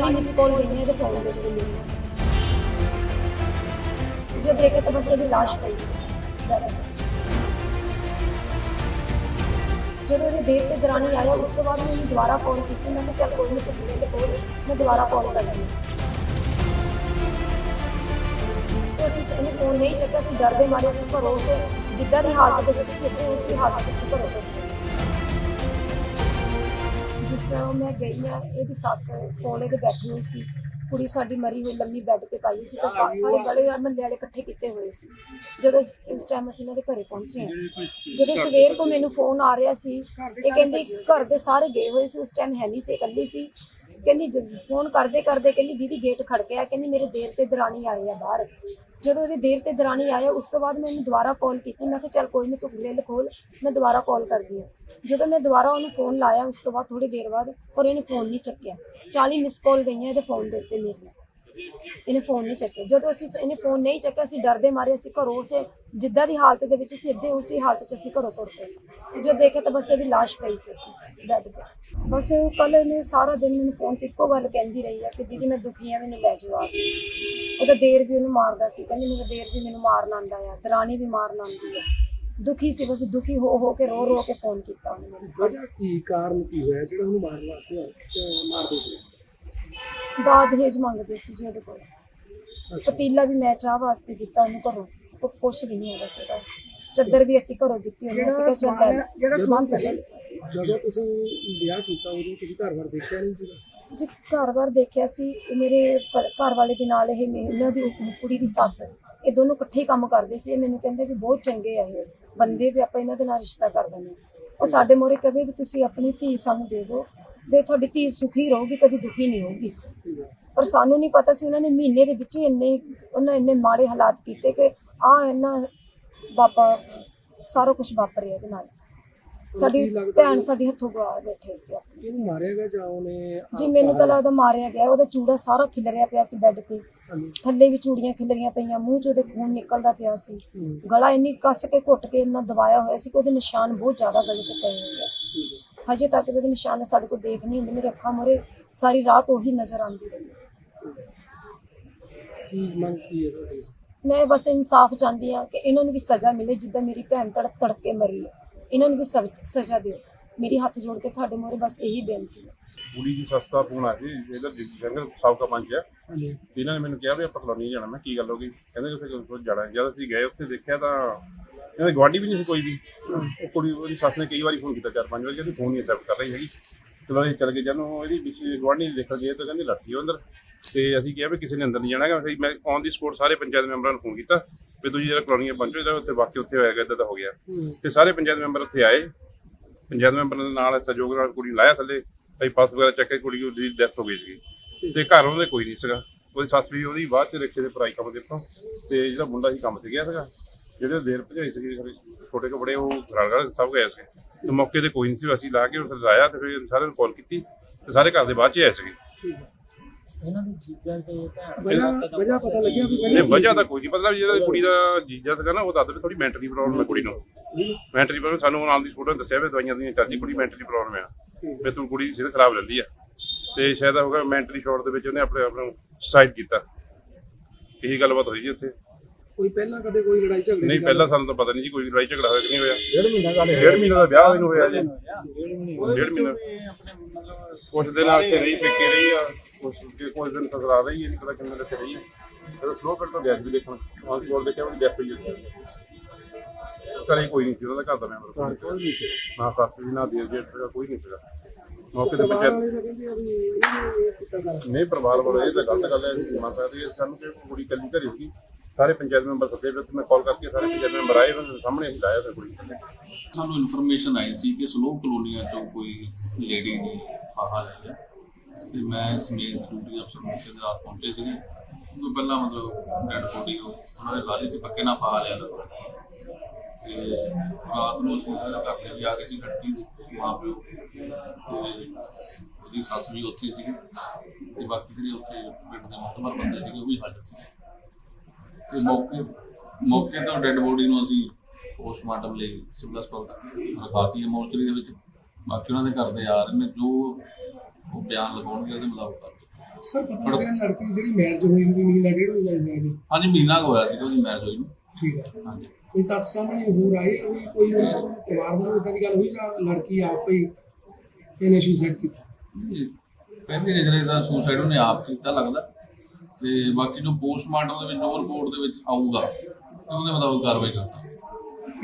40 miss call ਗਈਆਂ ਇਹਦੇ phone ਦੇ ਉੱਤੇ ਮੇਰੀ ਜੋ ਦੇਖੇ ਤਾਂ ਬਸ ਇਹਦੀ ਲਾਸ਼ ਪਈ। ਜਦੋਂ ਇਹਦੇ ਦੇਰ ਤੇ ਦਰਾਨੀ ਆਇਆ, ਉਸ ਤੋਂ ਬਾਅਦ ਮੈਨੂੰ ਦੁਬਾਰਾ ਕਾਲ ਕੀਤੀ। ਮੈਂ ਕਿਹਾ, ਚੱਲ ਕੋਈ ਨਹੀਂ ਤੂੰ ਮੇਰੇ ਕੋਲ ਮੈਂ ਦੁਬਾਰਾ ਕਾਲ ਕਰ ਲਈ ਅਸੀਂ ਇਹਨੇ ਫੋਨ ਨਹੀਂ ਚੱਕਿਆ, ਅਸੀਂ ਡਰਦੇ ਮਾਰੇ, ਅਸੀਂ ਘਰੋਂ ਤੇ ਜਿੱਦਾਂ ਦੀ ਹਾਲਤ ਦੇ ਵਿੱਚ ਸੀ ਉਸੇ ਹਾਲਤ 'ਚ ਘਰੋਂ ਤੁਰ ਤਰ੍ਹਾਂ ਮੈਂ ਗਈ ਆ ਇਹਦੀ ਸੱਸ ਕੋਲੇ ਤੇ ਬੈਠੀ ਹੋਈ ਸੀ ਕੁੜੀ ਸਾਡੀ ਮਰੀ ਹੋਈ ਲੰਮੀ ਬੈੱਡ ਤੇ ਪਾਈ ਹੋਈ ਸੀ ਤੇ ਬਾ- ਸਾਰੇ ਗਲੇ ਔਰ ਮਹੱਲੇ ਵਾਲੇ ਇਕੱਠੇ ਕੀਤੇ ਹੋਏ ਸੀ। ਜਦੋਂ ਇਸ- ਉਸ ਟਾਈਮ ਅਸੀਂ ਇਹਨਾਂ ਦੇ ਘਰੇ ਪਹੁੰਚੇ ਹਾਂ ਜਦੋਂ ਸਵੇਰ ਤੋਂ ਮੈਨੂੰ ਫੋਨ ਆ ਰਿਹਾ ਸੀ ਇਹ ਕਹਿੰਦੀ ਘਰ ਦੇ ਸਾਰੇ ਗਏ ਹੋਏ ਸੀ ਉਸ ਟਾਈਮ ਹੈ ਨਹੀਂ ਸੀ ਇਕੱਲੀ ਸੀ। ਕਹਿੰਦੀ ਜਦ ਫੋਨ ਕਰਦੇ ਕਰਦੇ ਕਹਿੰਦੀ ਦੀਦੀ ਗੇਟ ਖੜਕਿਆ ਕਹਿੰਦੀ ਮੇਰੇ ਦੇਰ ਤੇ ਦਰਾਣੀ ਆਏ ਆ ਬਾਹਰ। ਜਦੋਂ ਇਹਦੇ ਦੇਰ ਤੇ ਦਰਾਣੀ ਆਇਆ ਉਸ ਤੋਂ ਬਾਅਦ ਮੈਨੂੰ ਦੁਬਾਰਾ ਕਾਲ ਕੀਤੀ। ਮੈਂ ਕਿਹਾ ਚੱਲ ਕੋਈ ਨਹੀਂ ਤੂੰ ਗ੍ਰਿਲ ਖੋਲ, ਮੈਂ ਦੁਬਾਰਾ ਕਾਲ ਕਰਦੀ ਹਾਂ। ਜਦੋਂ ਮੈਂ ਦੁਬਾਰਾ ਉਹਨੂੰ ਫੋਨ ਲਾਇਆ, ਉਸ ਤੋਂ ਬਾਅਦ ਥੋੜੀ ਦੇਰ ਬਾਅਦ ਔਰ ਇਹਨੇ ਫੋਨ ਨਹੀਂ ਚੱਕਿਆ। 40 ਮਿਸ ਕਾਲ ਗਈਆਂ ਇਹਦੇ ਫੋਨ ਦੇ ਉੱਤੇ ਮੇਰੇ ਇਹਨੇ ਫੋਨ ਨਹੀਂ ਚੱਕਿਆ। ਜਦੋਂ ਅਸੀਂ ਇਹਨੇ ਫੋਨ ਨਹੀਂ ਚੱਕਿਆ, ਅਸੀਂ ਡਰਦੇ ਮਾਰੇ, ਅਸੀਂ ਘਰੋਂ ਉਸੇ ਜਿੱਦਾਂ ਦੀ ਹਾਲਤ ਦੇ ਵਿੱਚ ਸੀ ਅੱਧੇ ਉਸੇ ਹਾਲਤ 'ਚ ਅਸੀਂ ਘਰੋਂ ਤੁਰ ਪਏ। ਜਦੋਂ ਦੇਖਿਆ ਤਾਂ ਬਸ ਇਹਦੀ ਲਾਸ਼ ਪਈ ਸੀ ਬੈੱਡ ਤੇ। ਬਸ ਉਹ ਕੱਲ ਨੇ ਸਾਰਾ ਦਿਨ ਮੈਨੂੰ ਫੋਨ ਤੇ ਇੱਕੋ ਗੱਲ ਕਹਿੰਦੀ ਰਹੀ ਆ ਕਿ ਦੀਦੀ ਮੈਂ ਦੁਖੀ ਆ, ਮੈਨੂੰ ਲੈ ਜਾਓ ਆ ਉਹਦਾ ਦੇਰ ਵੀ ਉਹਨੂੰ ਮਾਰਦਾ ਸੀ, ਕਹਿੰਦੀ ਮੇਰਾ ਦੇਰ ਵੀ ਮੈਨੂੰ ਮਾਰਨ ਆਂਦਾ ਆ, ਦਰਾਣੀ ਵੀ ਮਾਰਨ ਆਂਦੀ ਆ। ਦੁਖੀ ਸੀ, ਬਸ ਦੁਖੀ ਹੋ ਹੋ ਕੇ ਰੋ ਰੋ ਕੇ ਫੋਨ ਕੀਤਾ ਉਹਨੇ ਮੈਨੂੰ। ਵਜ੍ਹਾ ਕੀ, ਕਾਰਨ ਕੀ ਹੋਇਆ? ਜਿਹੜਾ ਉਹਨੂੰ ਮਾਰਨ ਵਾਸਤੇ ਮਾਰਦੇ ਸੀ। ਦਾਦ ਦਹੇਜ ਮੰਗਦੇ ਸੀ ਜੀ ਉਹਦੇ ਕੋਲ। ਪਤੀਲਾ ਵੀ ਮੈਂ ਚਾਹ ਵਾਸਤੇ ਦਿੱਤਾ ਉਹਨੂੰ ਘਰੋਂ ਉਹ ਕੁਛ ਵੀ ਨਹੀਂ ਹੈਗਾ ਸੀਗਾ। ਚੱਦਰ ਵੀ ਅਸੀਂ ਘਰੋਂ ਦਿੱਤੀ ਉਹਨੂੰ ਅਸੀਂ ਕਿਹਾ ਲੈ। ਜਿਹੜਾ ਸਮਾਨ ਜਦੋਂ ਤੁਸੀਂ ਵਿਆਹ ਕੀਤਾ ਉਦੋਂ ਤੁਸੀਂ ਘਰ ਬਾਰ ਦੇਖਿਆ ਨਹੀਂ ਸੀਗਾ? ਜੀ ਘਰ-ਬਾਰ ਦੇਖਿਆ ਸੀ ਇਹ ਮੇਰੇ ਘਰ ਵਾਲੇ ਦੇ ਨਾਲ ਇਹ ਮੇ- ਇਹਨਾਂ ਦੀ ਕੁੜੀ ਦੀ ਸੱਸ ਇਹ ਦੋਨੋਂ ਇਕੱਠੇ ਹੀ ਕੰਮ ਕਰਦੇ ਸੀ। ਇਹ ਮੈਨੂੰ ਕਹਿੰਦੇ ਵੀ ਬਹੁਤ ਚੰਗੇ ਆ ਇਹ। ਬੰਦੇ ਵੀ ਆਪਾਂ ਇਹਨਾਂ ਦੇ ਨਾਲ ਰਿਸ਼ਤਾ ਕਰ ਦਿੰਦੇ ਹਾਂ। ਉਹ ਸਾਡੇ ਮੋਰੇ ਕਹੇ ਵੀ ਤੁਸੀਂ ਆਪਣੀ ਧੀ ਸਾਨੂੰ ਦੇ ਦਿਓ ਤੇ ਤੁਹਾਡੀ ਧੀ ਸੁਖੀ ਰਹੂਗੀ ਕਦੀ ਦੁਖੀ ਨਹੀਂ ਹੋਊਗੀ। ਪਰ ਸਾਨੂੰ ਨਹੀਂ ਪਤਾ ਸੀ ਉਹਨਾਂ ਨੇ ਮਹੀਨੇ ਦੇ ਵਿੱਚ ਹੀ ਇੰਨੇ ਉਹਨਾਂ ਇੰਨੇ ਮਾੜੇ ਹਾਲਾਤ ਕੀਤੇ ਕਿ ਆ ਇਹਨਾਂ ਬਾਬਾ ਸਾਰਾ ਕੁਝ ਵਾਪਰਿਆ ਇਹਦੇ ਨਾਲ। ਸਾਡੀ ਭੈਣ ਸਾਡੀ ਹੱਥੋਂ ਗਵਾ ਬੈਠੇ ਸੀ ਆਪਣੀ। ਇਹਨੂੰ ਮਾਰਿਆ ਗਿਆ ਜਾਂ ਉਹਨੇ ਜੀ ਮੈਨੂੰ ਤਾਂ ਲੱਗਦਾ ਮਾਰਿਆ ਗਿਆ ਉਹਦਾ ਚੂੜਾ ਸਾਰਾ ਖਿਲਰਿਆ ਪਿਆ ਸੀ ਬੈੱਡ ਤੇ। ਥੱਲੇ ਵੀ ਚੂੜੀਆਂ ਖਿਲਰੀਆਂ ਪਈਆਂ ਮੂੰਹ 'ਚ ਉਹਦੇ ਖੂਨ ਨਿਕਲਦਾ ਪਿਆ ਸੀ। ਗਲਾ ਇੰਨੀ ਕੱਸ ਕੇ ਘੁੱਟ ਕੇ ਇੰਨਾ ਦਬਾਇਆ ਹੋਇਆ ਸੀ ਕਿ ਉਹਦੇ ਨਿਸ਼ਾਨ ਬਹੁਤ ਜ਼ਿਆਦਾ ਗਲੇ ਤੇ ਪਏ ਹੋਏ ਆ। ਹਜੇ ਤੱਕ ਵੀ ਉਹਦੇ ਨਿਸ਼ਾਨ ਸਾਡੇ ਕੋਲ ਦੇਖ ਨਹੀਂ ਹੁੰਦੇ ਮੇਰੇ ਅੱਖਾਂ ਮੂਹਰੇ ਸਾਰੀ ਰਾਤ ਉਹੀ ਨਜ਼ਰ ਆਉਂਦੀ ਰਹੀ। ਕੀ ਮੰਗ ਕੀ ਹੈ ਤੁਹਾਡੀ? ਮੈਂ ਬਸ ਇਨਸਾਫ ਚਾਹੁੰਦੀ ਆ ਕਿ ਇਹਨਾਂ ਨੂੰ ਵੀ ਸਜ਼ਾ ਮਿਲੇ ਜਿੱਦਾਂ ਮੇਰੀ ਭੈਣ ਤੜਪ ਤੜਪ ਕੇ ਮਰੀ ਹੈ। ਇਹਨਾਂ ਨੂੰ ਵੀ ਸਭ- ਸਜ਼ਾ ਦਿਓ। ਮੇਰੀ ਹੱਥ ਜੋੜ ਕੇ ਤੁਹਾਡੇ ਮੂਹਰੇ ਬਸ ਇਹੀ ਬੇਨਤੀ ਹੈ। ਕੁੜੀ ਦੀ ਸਸਤਾ ਫੋਨ ਆ ਸੀ ਇਹਦਾ ਜੰਗਲ ਸਾਬਕਾ ਪੰਚ ਆ। ਹਾਂਜੀ। ਇਹਨਾਂ ਨੇ ਮੈਨੂੰ ਕਿਹਾ ਵੀ ਆਪਾਂ ਕਲੋਨੀ ਜਾਣਾ। ਮੈਂ ਕੀ ਗੱਲ ਹੋ ਗਈ? ਕਹਿੰਦੇ ਉੱਥੇ ਕੁਝ ਜਾਣਾ? ਜਦ ਅਸੀਂ ਗਏ ਉੱਥੇ ਦੇਖਿਆ ਤਾਂ ਇਹਨਾਂ ਗਵਾਂਢੀ ਵੀ ਨਹੀਂ ਸੀ ਕੋਈ ਵੀ। ਉਹ ਕੁੜੀ ਉਹਦੀ ਸੱਸ ਨੇ ਕਈ ਵਾਰੀ ਫੋਨ ਕੀਤਾ ਚਾਰ ਪੰਜ ਵਾਰੀ ਕਹਿੰਦੀ ਫੋਨ ਨਹੀਂ ਐਕਸੈਪਟ ਕਰ ਰਹੀ ਹੈਗੀ। ਚਲੋ ਅਸੀਂ ਚੱਲ ਗਏ ਜਦੋਂ ਇਹਦੀ ਪਿੱਛੇ ਗਵਾਂਢੀ ਨੇ ਗਏ ਤਾਂ ਕਹਿੰਦੀ ਲੱਠੀ ਉਹ ਅੰਦਰ। ਤੇ ਅਸੀਂ ਕਿਹਾ ਵੀ ਕਿਸੇ ਨੇ ਅੰਦਰ ਨਹੀਂ ਜਾਣਾ ਹੈਗਾ। ਫਿਰ ਮੈਂ ਔਨ ਦੀ ਸਪੋਰਟ ਸਾਰੇ ਪੰਚਾਇਤ ਮੈਂਬਰਾਂ ਨੂੰ ਫੋਨ ਕੀਤਾ ਵੀ ਤੁਸੀਂ ਜਿਹੜਾ ਕਲੋਨੀ ਪਹੁੰਚੋ ਇਹਦਾ ਉੱਥੇ ਵਾਕਿਆ ਉੱਥੇ ਹੋਇਆ ਗਿਆ ਇਦਾਂ ਦਾ ਹੋ ਗਿਆ। ਤੇ ਸਾਰੇ ਪੰਚਾਇਤ ਮੈਂਬਰ ਉੱਥੇ ਆਏ। ਪੰਚਾਇਤ ਮੈਂਬਰਾਂ ਦੇ ਨਾਲ ਸਹਿਯੋਗ ਨਾਲ ਕੁੜੀ ਲਾਇਆ ਥੱਲੇ। ਅਸੀਂ ਪਾਸ ਵਗੈਰਾ ਚੈੱਕ ਕੇ ਕੁੜੀ ਦੀ ਡੈਥ ਹੋ ਗਈ ਸੀ ਤੇ ਘਰ ਉਹਦੇ ਕੋਈ ਨਹੀਂ ਸੀਗਾ। ਉਹਦੀ ਸੱਸ ਵੀ ਉਹਦੀ ਬਾਅਦ ਚ ਰਿਕਸ਼ੇ ਦੇ ਪਰਾਈ ਕੰਮ ਦੇ ਤੋਂ ਤੇ ਜਿਹੜਾ ਮੁੰਡਾ ਸੀ ਕੰਮ ਤੇ ਗਿਆ ਸੀਗਾ। ਜਿਹੜੇ ਦੇਰ ਭਜਾਈ ਖਰੇ ਛੋਟੇ ਕੱਪੜੇ ਉਹ ਰਲ ਸਭ ਗਏ ਸੀ ਤੇ ਮੌਕੇ ਤੇ ਕੋਈ ਨਹੀਂ ਸੀ ਅਸੀਂ ਲਾ ਕੇ ਉੱਥੇ ਲਾਇਆ ਤੇ ਫਿਰ ਸਾਰਿਆਂ ਨੂੰ ਕਾਲ ਕੀਤੀ ਤੇ ਸਾਰੇ ਘਰ ਦੇ ਬਾਅਦ ਚ ਆਏ ਸੀਗੇ। ਇਹਨਾਂ ਦੀ ਜੀਜਾਂ ਤੇ ਭੈਣ ਵਜ੍ਹਾ ਪਤਾ ਲੱਗਿਆ ਵੀ ਇਹ ਵਜ੍ਹਾ ਤਾਂ ਕੋਈ ਨਹੀਂ ਪਤਾ ਜਿਹੜਾ ਕੁੜੀ ਦਾ ਜੀਜਾ ਸੀਗਾ ਨਾ ਉਹ ਦੱਸਦੇ ਵੀ ਥੋੜੀ ਮੈਂਟਲੀ ਪ੍ਰੋਬਲਮ ਹੈ ਕੁੜੀ ਨੂੰ। ਮੈਂਟਲੀ ਪ੍ਰੋਬਲਮ ਸਾਨੂੰ ਨਾਲ ਦੀ ਫੋਟੋ ਦੱਸਿਆ ਵੀ ਦਵਾਈਆਂ ਦੀਆਂ ਚਾਚੀ ਕੁੜੀ ਮੈਂਟਲੀ ਪ੍ਰੋਬਲਮ ਆ। ਵੀ ਤੂੰ ਕੁੜੀ ਦੀ ਸਿਹਤ ਖਰਾਬ ਰਹਿੰਦੀ ਆ। ਤੇ ਸ਼ਾਇਦ ਹੋਗਾ ਮੈਂਟਲੀ ਸ਼ਾਰਟ ਦੇ ਵਿੱਚ ਉਹਨੇ ਆਪਣੇ ਆਪ ਨੂੰ ਸੁਸਾਈਡ ਕੀਤਾ। ਇਹੀ ਗੱਲਬਾਤ ਹੋਈ ਜੀ ਉੱਥੇ। ਕੋਈ ਪਹਿਲਾਂ ਕਦੇ ਕੋਈ ਲੜਾਈ ਝਗੜੇ ਨਹੀਂ ਪਹਿਲਾਂ ਸਾਨੂੰ ਤਾਂ ਪਤਾ ਨਹੀਂ ਜੀ ਕੋਈ ਲੜਾਈ ਝਗੜਾ ਹੋਇਆ ਕਿ ਨਹੀਂ ਹੋਇਆ। ਡੇਢ ਮਹੀਨਾ ਗੱਲ ਡੇਢ ਮਹੀਨੇ ਦਾ ਵਿਆਹ ਹੋਇਆ ਹੋਇਆ ਜੀ। ਡੇਢ ਮਹੀਨੇ ਕੁਛ ਦਿਨ ਇੱਥੇ ਰਹੀ ਪੇਕੇ ਰਹੀ ਆ ਕੁਛ ਕੁਛ ਦਿਨ ਸਸਰਾ ਰਹੀ ਨਹੀਂ ਪਤਾ ਕਿੰਨੇ ਦਿਨ ਰਹੀ। ਆ ਜਦੋਂ ਸਲੋ ਫਿਰ ਤੋਂ ਗੈਸ ਵੀ ਦੇਖਣ ਆਨ ਕੋਲ ਦੇਖਿਆ ਉਹ ਡੈਥ ਹੋਈ ਉੱਥੇ। ਘਰੇ ਕੋਈ ਨਹੀਂ ਸੀ ਉਹਨਾਂ ਦਾ ਘਰ ਦਾ ਮੈਂਬਰ ਕੋਈ ਨਹੀਂ ਸੀ। ਨਾ ਸੱਸ ਵੀ ਨਾ ਦੇਰ ਜੇਠ ਸੀਗਾ ਕੋਈ ਨਹੀਂ ਸੀਗਾ। ਮੌਕੇ ਤੇ ਆ ਵੀ ਕਰ ਨਹੀਂ ਪਰਿਵਾਰ ਵਾਲੇ ਇਹ ਤਾਂ ਗਲਤ ਗੱਲ ਹੈ ਜੀ ਸਕਦੇ ਹਾਂ ਸਾਨੂੰ ਕਿ ਕੁੜੀ ਕੱਲੀ ਘਰੇ ਸੀ। ਸਾਰੇ ਪੰਚਾਇਤ ਮੈਂਬਰ ਸੱਦੇ ਵਿੱਚ ਮੈਂ ਕਾਲ ਕਰਕੇ ਸਾਰੇ ਪੰਚਾਇਤ ਮੈਂਬਰ ਆਏ ਉਹਨਾਂ ਦੇ ਸਾਹਮਣੇ ਅਸੀਂ ਲਾਇਆ ਤੇ ਕੁੜੀ। ਕੱਲੇ ਸਾਨੂੰ ਇਨਫੋਰਮੇਸ਼ਨ ਆਈ ਸੀ ਕਿ ਸਲੋ ਕਲੋਨੀਆਂ ਚੋਂ ਕੋਈ ਲੇਡੀ ਨੇ ਫਾਹਾ ਲੈ ਲਿਆ ਤੇ ਮੈਂ ਸਮੇਤ ਡਿਊਟੀ ਅਫਸਰ ਮੌਕੇ ਤੇ ਰਾਤ ਪਹੁੰਚੇ ਸੀਗੇ। ਉਹ ਪਹਿਲਾਂ ਮਤਲਬ ਡੈਡ ਬੋਡੀ ਉਹ ਉਹਨਾਂ ਦੇ ਲਾਲੀ ਸੀ, ਪੱਕੇ ਨਾਲ ਫਾਹਾ ਲਿਆ ਲੱਗਦਾ ਤੇ ਰਾਤ ਨੂੰ ਅਸੀਂ ਉਹਦੇ ਘਰ ਦੇ ਵੀ ਆ ਗਏ ਸੀ, ਲੜਕੀ ਦੇ ਮਾਂ ਪਿਓ। ਤੇ ਉਹਦੀ ਸੱਸ ਵੀ ਉੱਥੇ ਸੀਗੀ। ਤੇ ਬਾਕੀ ਜਿਹੜੇ ਉੱਥੇ ਪਿੰਡ ਦੇ ਮੁਖਤਮਰ ਬੰਦੇ ਸੀਗੇ, ਉਹ ਵੀ ਹਾਜ਼ਰ ਸੀ ਤੇ ਮੌਕੇ ਮੌਕੇ ਤੋਂ ਡੈੱਡ ਬੋਡੀ ਨੂੰ ਅਸੀਂ ਪੋਸਟਮਾਰਟਮ ਲਈ ਸਿਵਲ ਹਸਪਤਾਲ ਰਖਾਤੀ ਹੈ ਮੋਰਚਰੀ ਦੇ ਵਿੱਚ। ਬਾਕੀ ਉਹਨਾਂ ਦੇ ਘਰ ਦੇ ਆ ਰਹੇ ਨੇ ਜੋ ਉਹ ਬਿਆਨ ਲਗਾਉਣਗੇ ਉਹਦੇ ਮੁਤਾਬਕ ਕਰ ਸਰ ਪਤਾ ਲੱਗਿਆ ਲੜਕੀ ਜਿਹੜੀ ਮੈਰਿਜ ਹੋਈ ਨੂੰ ਵੀ ਮਹੀਨਾ ਡੇਢ ਮਹੀਨਾ ਹੀ ਹੋਇਆ ਜੀ। ਹਾਂਜੀ ਮਹੀਨਾ ਹੋਇਆ ਸੀ ਉਹਦੀ ਮੈਰਿਜ ਹੋਈ ਨੂੰ। ਠੀਕ ਹੈ। ਹਾਂਜੀ। ਕੋਈ ਤੱਥ ਸਾਹਮਣੇ ਹੋਰ ਆਏ ਵੀ ਕੋਈ ਉਹਨਾਂ ਦਾ ਪਰਿਵਾਰ ਵੱਲੋਂ ਇਦਾਂ ਦੀ ਗੱਲ ਹੋਈ ਜਾਂ ਲੜਕੀ ਆਪ ਹੀ ਇਹਨੇ ਸੁਸਾਈਡ ਕੀਤਾ? ਪਹਿਲੀ ਨਜ਼ਰੇ ਦਾ ਸੁਸਾਈਡ ਉਹਨੇ ਆਪ ਕੀਤਾ ਲੱਗਦਾ। ਤੇ ਬਾਕੀ ਜੋ ਪੋਸਟਮਾਰਟਮ ਦੇ ਵਿੱਚ ਜੋ ਰਿਪੋਰਟ ਦੇ ਵਿੱਚ ਆਊਗਾ ਤੇ ਉਹਦੇ ਮੁਤਾਬਕ ਕਾਰਵਾਈ ਕਰਦਾ।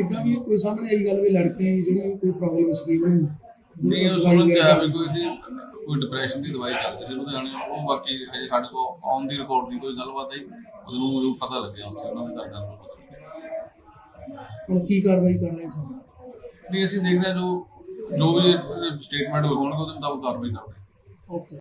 ਇਦਾਂ ਵੀ ਕੋਈ ਸਾਹਮਣੇ ਆਈ ਗੱਲ ਵੀ ਲੜਕੀ ਜਿਹੜੀ ਕੋਈ ਪ੍ਰੋਬਲਮ ਸੀ ਉਹਨੂੰ ਨਹੀਂ ਉਹ ਸੁਣਨ ਤੇ ਵਗੈਰਾ ਵੀ ਕੋਈ ਦੀ ਕੋਈ ਡਿਪਰੈਸ਼ਨ ਦੀ ਦਵਾਈ ਚੱਲਦੀ ਸੀ ਲੁਧਿਆਣੇ ਉਹ ਬਾਕੀ ਹਜੇ ਸਾਡੇ ਕੋਲ ਆਨ ਦੀ ਰਿਕਾਰਡ ਨਹੀਂ ਕੋਈ ਗੱਲਬਾਤ ਆਈ। ਉਹਨੂੰ ਜੋ ਪਤਾ ਲੱਗਿਆ ਉੱਥੇ ਉਹਨਾਂ ਦੇ ਕਰਦਾ ਹੁਣ ਕੀ ਕਾਰਵਾਈ ਕਰ ਰਹੇ ਸਨ? ਨਹੀਂ ਅਸੀਂ ਦੇਖਦੇ ਜੋ ਜੋ ਵੀ ਸਟੇਟਮੈਂਟ ਹੋਣਗੇ ਉਹਦੇ ਮੁਤਾਬਕ ਕਾਰਵਾਈ ਕਰਦੇ ਓਕੇ